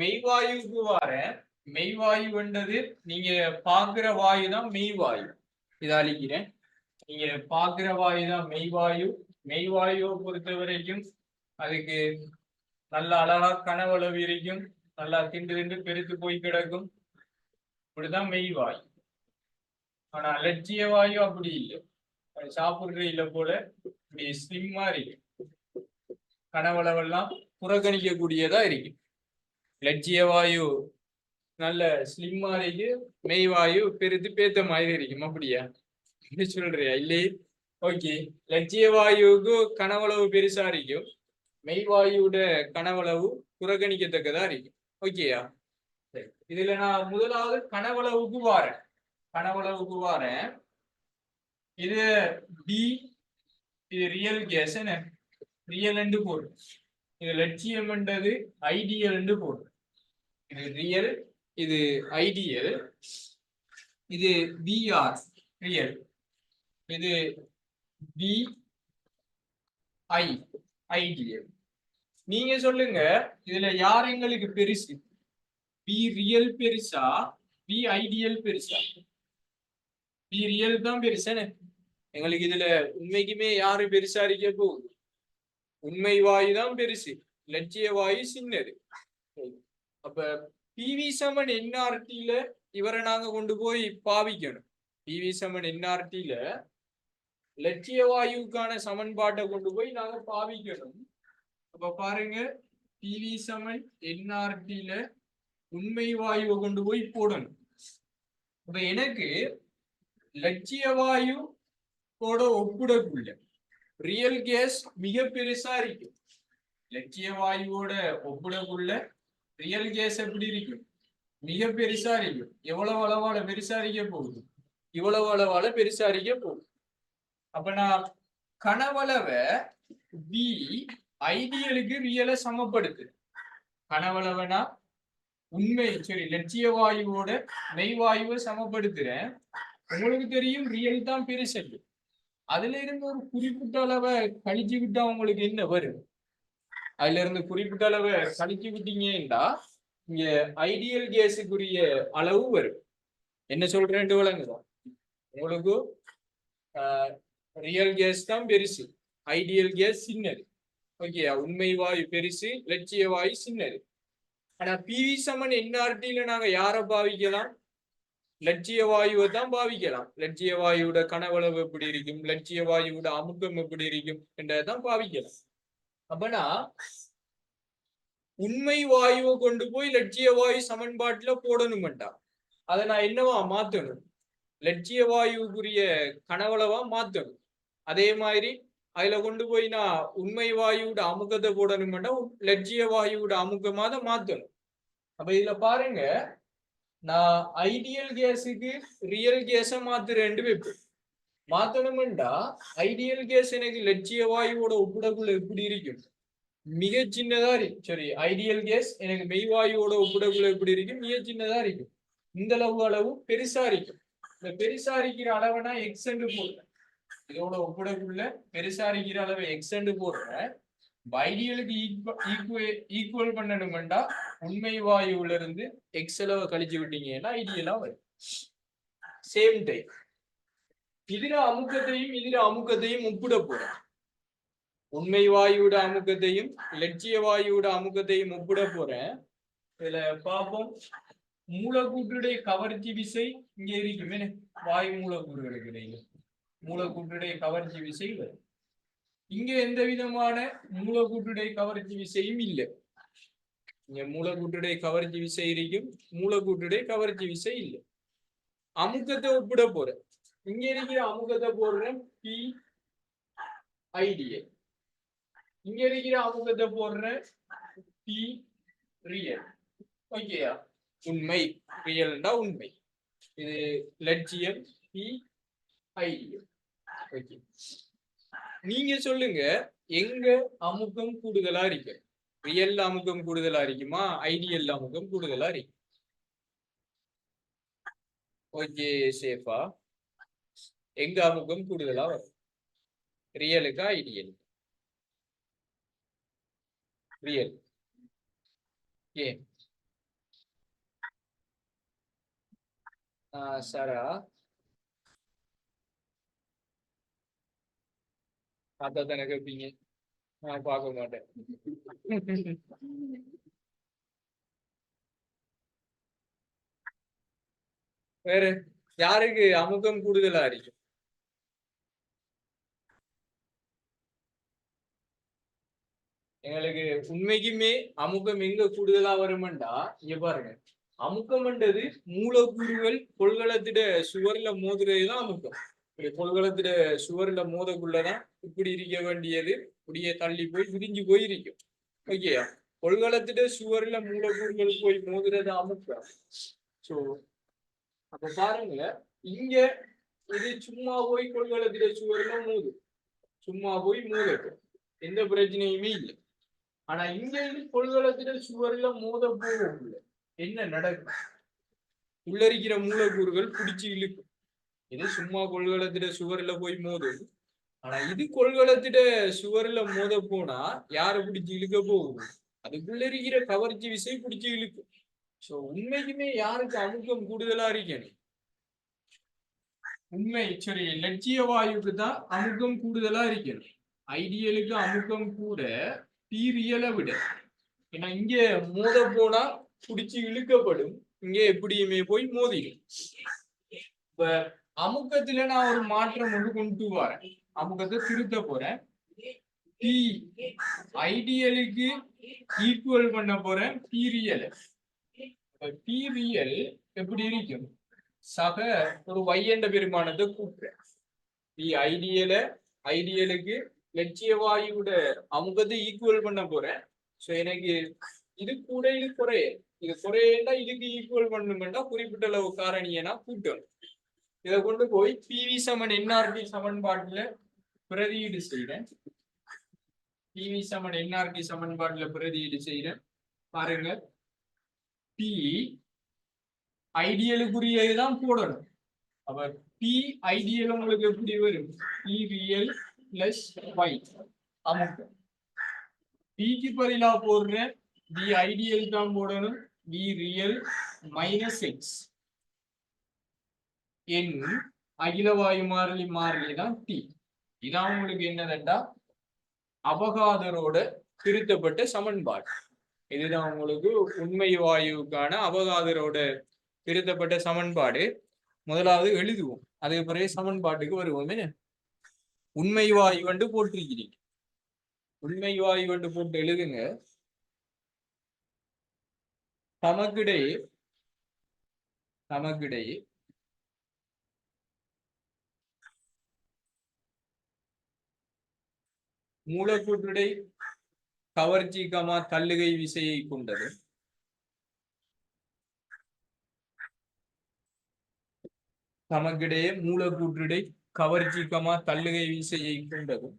மெய்வாயுக்கு வர மெய்வாயுன்றது நீங்க பாக்குற வாயு தான் மெய்வாயு. இதை அழிக்கிறேன். நீங்க பாக்குற வாயு தான் மெய்வாயு. மெய்வாயுவை பொறுத்த வரைக்கும் அதுக்கு நல்ல அழகா கனவளவு இருக்கும். நல்லா திண்டு திண்டு பெருத்து போய் கிடக்கும். இப்படிதான் மெய்வாயு. ஆனா லட்சிய வாயு அப்படி இல்லை. அது சாப்பிடுற இல்லை போல இப்படி ஸ்லிம்மா இருக்கு. கனவளவெல்லாம் புறக்கணிக்கக்கூடியதா இருக்கு. லட்சிய வாயு நல்ல ஸ்லிம்மா இருக்கு மெய்வாயு பெருத்து பேத்த மாதிரி இருக்கும் அப்படியா? என்ன சொல்றியா? இல்லையே ஓகே. லட்சிய வாயுவுக்கு கனவளவு பெருசா இருக்கும். மெய்வாயுவோட கனவளவு புறக்கணிக்கத்தக்கதா இருக்கும். ஓகேயா? சரி. இதுல நான் முதலாவது கனவளவுக்கு வாரேன். கனவளவுக்கு வாரேன். இது பி இது ரியல் கேஸ் என்ன ரியல் என்று போடுறேன் இது லட்சியம் என்றது ஐடியல் என்று இது ரியல் இது ஐடியல் இது விஆர் ரியல் இது பி ஐ ஐடியல் நீங்க சொல்லுங்க இதுல யார் எங்களுக்கு பெருசு? பி ரியல் பெருசா பி ஐடியல் பெருசா? பி ரியல் தான் பெருசானே எங்களுக்கு இதுல உண்மைக்குமே யாரு பெருசா இருக்க போகுது? உண்மை வாயு தான் பெருசு. லட்சிய வாயு சின்னது. அப்ப பிவி சமன் என்ஆர்டியில இவரை நாங்க கொண்டு போய் பாவிக்கணும். பிவி சமன் என்ஆர்டியில லட்சிய வாயுக்கான சமன்பாட்டை கொண்டு போய் நாங்க பாவிக்கணும். அப்ப பாருங்க பிவி சமன் என்ஆர்டியில உண்மை வாயுவை கொண்டு போய் போடணும். அப்ப எனக்கு லட்சிய வாயு போட ஒப்பிடக்குள்ள ரியல் கேஸ் மிக பெருசா இருக்கும். லட்சிய வாயுவோட ஒப்பிடக்குள்ள ரியல் கேஸ் எப்படி இருக்கும்? மிக பெருசா இருக்கும். எவ்வளவு அளவால பெருசா இருக்க போகுது? இவ்வளவு அளவால பெருசா இருக்க போகுது. அப்ப நான் கனவளவை வி ஐடியலுக்கு ரியலை சமப்படுத்து கனவளவனா உண்மை சரி லட்சிய வாயுவோட மெய்வாயுவை சமப்படுத்துறேன். உங்களுக்கு தெரியும் ரியல் தான் பெருசு. அதுல இருந்து ஒரு குறிப்பிட்ட அளவை கழிச்சு விட்டா உங்களுக்கு என்ன வரும்? அதுல இருந்து குறிப்பிட்ட அளவை கழிச்சு விட்டீங்கன்னா இங்க ஐடியல் கேஸுக்குரிய அளவு வரும். என்ன சொல்றேன் விளங்குதான் உங்களுக்கு ரியல் கேஸ் தான் பெருசு. ஐடியல் கேஸ் சின்னது. ஓகே உண்மை வாயு பெருசு லட்சிய வாயு சின்னது. ஆனா பிவி சமன் என்ஆர்டியில நாங்க யாரை பாவிக்கலாம்? லட்சிய வாயுவை தான் பாவிக்கலாம். லட்சிய வாயுவோட கனவளவு எப்படி இருக்கும்? லட்சிய வாயுவோட அமுக்கம் எப்படி இருக்கும்? என்றதான் பாவிக்கலாம். அப்பனா உண்மை வாயுவை கொண்டு போய் லட்சிய வாயு சமன்பாட்டுல போடணுமெண்டா. அதை நான் என்னவா மாத்தணும்? லட்சிய வாயுக்குரிய கனவளவா மாத்தணும்? அதே மாதிரி அதுல கொண்டு போய் நான் உண்மை வாயுவோட அமுகத்தை போடணுமெண்டா லட்சிய வாயுவோட அமுகமாக மாத்தணும். அப்ப இதுல பாருங்க நான் ஐடியல் கேஸுக்கு ரியல் கேஸ ரெண்டு வைப்பேன் மாத்தணும்டா ஐடியல் கேஸ் எனக்கு லட்சிய வாயுவோட ஒப்பிடக்குள்ள எப்படி இருக்கும்? மிக சின்னதா இருக்கும் சரி ஐடியல் கேஸ் எனக்கு மெய்வாயுவோட ஒப்பிடக்குள்ள எப்படி இருக்கும்? மிக சின்னதா இருக்கும். இந்த அளவு அளவு பெருசா இருக்கும். இந்த பெருசா இருக்கிற அளவுனா எக்ஸெண்டு போடுறேன். இதோட ஒப்பிடக்குள்ள பெருசா இருக்கிற அளவை எக்ஸெண்டு போடுறேன். ஐடியலுக்கு ஈக்குவல் பண்ணணும்டா உண்மை வாயுல இருந்து எக்ஸ் கழிச்சு விட்டீங்கன்னா ஐடியலா வரும். சேம் டைம் இதுல அமுக்கத்தையும் இதுல அமுக்கத்தையும் ஒப்பிட போறேன் உண்மை வாயுவோட அமுக்கத்தையும் லட்சிய வாயுவோட அமுக்கத்தையும் ஒப்பிட போறேன். இதுல பார்ப்போம். மூலக்கூட்டுடைய கவர்ச்சி விசை இங்க இருக்குமே. வாயு மூலக்கூறுகளுக்கு இடையில மூலக்கூட்டுடைய கவர்ச்சி விசை வரும். இங்க எந்த விதமான மூலக்கூட்டுடைய கவர்ச்சி விசையும் இல்லை. இங்க மூலக்கூட்டுடைய கவர்ச்சி விசை இருக்கும். மூலக்கூட்டுடைய கவர்ச்சி விசை இல்லை. அமுக்கத்தை ஒப்பிட போறேன். இங்க இருக்கிற அமுகத்தை போடுறேன். பி ஐடிஐ இங்க இருக்கிற அமுகத்தை போடுறேன். பி ரியல் ஓகேயா உண்மை. ரியல்டா உண்மை. இது லட்சியம். பி ஐடியல் ஓகே நீங்க சொல்லுங்க எங்க அமுகம் கூடுதலா இருக்கு? ரியல் அமுகம் கூடுதலா இருக்குமா? ஐடியல் அமுகம் கூடுதலா இருக்கும் ஓகே சேஃபா? எங்க அமுகம் கூடுதலா வரும்? ரியலுக்கா ஐடியல் ரியல் ஏ சரா? அதை தானே கேட்பீங்க நான் பார்க்க மாட்டேன். வேற யாருக்கு அமுகம் கூடுதலா இருக்கும் எங்களுக்கு உண்மைக்குமே அமுகம் எங்க கூடுதலா வருமெண்டா? இங்க பாருங்க. அமுக்கம்ன்றது மூலக்கூறுகள் கொள்கலத்திட சுவர்ல மோதுறதுதான் அமுக்கம் கொள்கலத்துல சுவர்ல மோதக்குள்ளதான் இப்படி இருக்க வேண்டியது. இப்படியே தள்ளி போய் விரிஞ்சு போய் இருக்கும் ஓகே சுவர்ல மூலக்கூறுகள் போய் மோதுறது அமுக்கம். சோ அப்ப பாருங்க. இங்க இது சும்மா போய் கொள்கலத்துல சுவர்ல மோது. சும்மா போய் மோதட்டும். எந்த பிரச்சனையுமே இல்லை. ஆனா இங்க இது கொள்கலத்துல சுவர்ல மோத போகல என்ன நடக்கும்? உள்ள இருக்கிற மூலக்கூறுகள் பிடிச்சு இழுக்கும். இது சும்மா கொள்கலத்திட சுவர்ல போய் மோதும். ஆனா இது கொள்கலத்திட சுவர்ல மோத போனா யாரை பிடிச்சு இழுக்க போகும் அதுக்குள்ள இருக்கிற கவர்ச்சி விசை பிடிச்சு இழுக்கும் சோ உண்மைக்குமே யாருக்கு அமுக்கம் கூடுதலா இருக்கணும்? உண்மை சரி லட்சிய வாயுக்கு தான் அமுக்கம் கூடுதலா இருக்கணும். ஐடியலுக்கு அமுக்கம் கூட தீரியலை விட. ஏன்னா இங்க மோத போனா பிடிச்சு இழுக்கப்படும். இங்க எப்படியுமே போய் மோதிடும். இப்ப அமுக்கத்துல நான் ஒரு மாற்றம் வந்து கொண்டு வரேன். அமுக்கத்தை திருத்த போறேன். டி ஐடியலுக்கு ஈக்குவல் பண்ண போறேன். பீரியல் பீரியல் எப்படி இருக்கும்? சக ஒரு வையண்ட பெருமானத்தை கூப்பிடுறேன். டி ஐடியல ஐடியலுக்கு லட்சிய வாயுட அமுகத்தை ஈக்குவல் பண்ண போறேன். சோ எனக்கு இது கூட இது குறைய இது குறையண்டா இதுக்கு ஈக்குவல் பண்ணுமெண்டா குறிப்பிட்ட அளவு காரணியை நான் கூட்டணும். இதை கொண்டு போய் பிவி சமன் என்ஆர்டி சமன்பாட்டுல பிரதியீடு செய்யறேன் பிவி சமன் என்ஆர்டி சமன்பாட்டுல பிரதியீடு செய்யறேன் பாருங்க பி ஐடியலுக்குரியதுதான் போடணும். அப்ப பி ஐடியல் உங்களுக்கு எப்படி வரும்? பி ரியல் பிளஸ் ஒய் அமுக்கம் பிக்கு பதிலாக போடுறேன். பி ஐடியல் தான் போடணும். P real minus X N அகிலவாயு மாறிலி மாறிலி தான் டி இதான் உங்களுக்கு என்னதுண்டா? அபகாதரோட திருத்தப்பட்ட சமன்பாடு. இதுதான் உங்களுக்கு உண்மை வாயுக்கான அபகாதரோட திருத்தப்பட்ட சமன்பாடு. முதலாவது எழுதுவோம். அதுக்கு பிறகு சமன்பாட்டுக்கு வருவோம். என்ன? உண்மை வாயு வந்து போட்டிருக்கிறீங்க உண்மை வாயு வந்து போட்டு எழுதுங்க. தமக்கிடையே தமக்கிடையே மூலக்கூற்றுடை கவர்ச்சி கமா தள்ளுகை விசையை கொண்டது. தமக்கிடையே மூலக்கூற்றுடை கவர்ச்சி கமா தள்ளுகை விசையை கொண்டதும்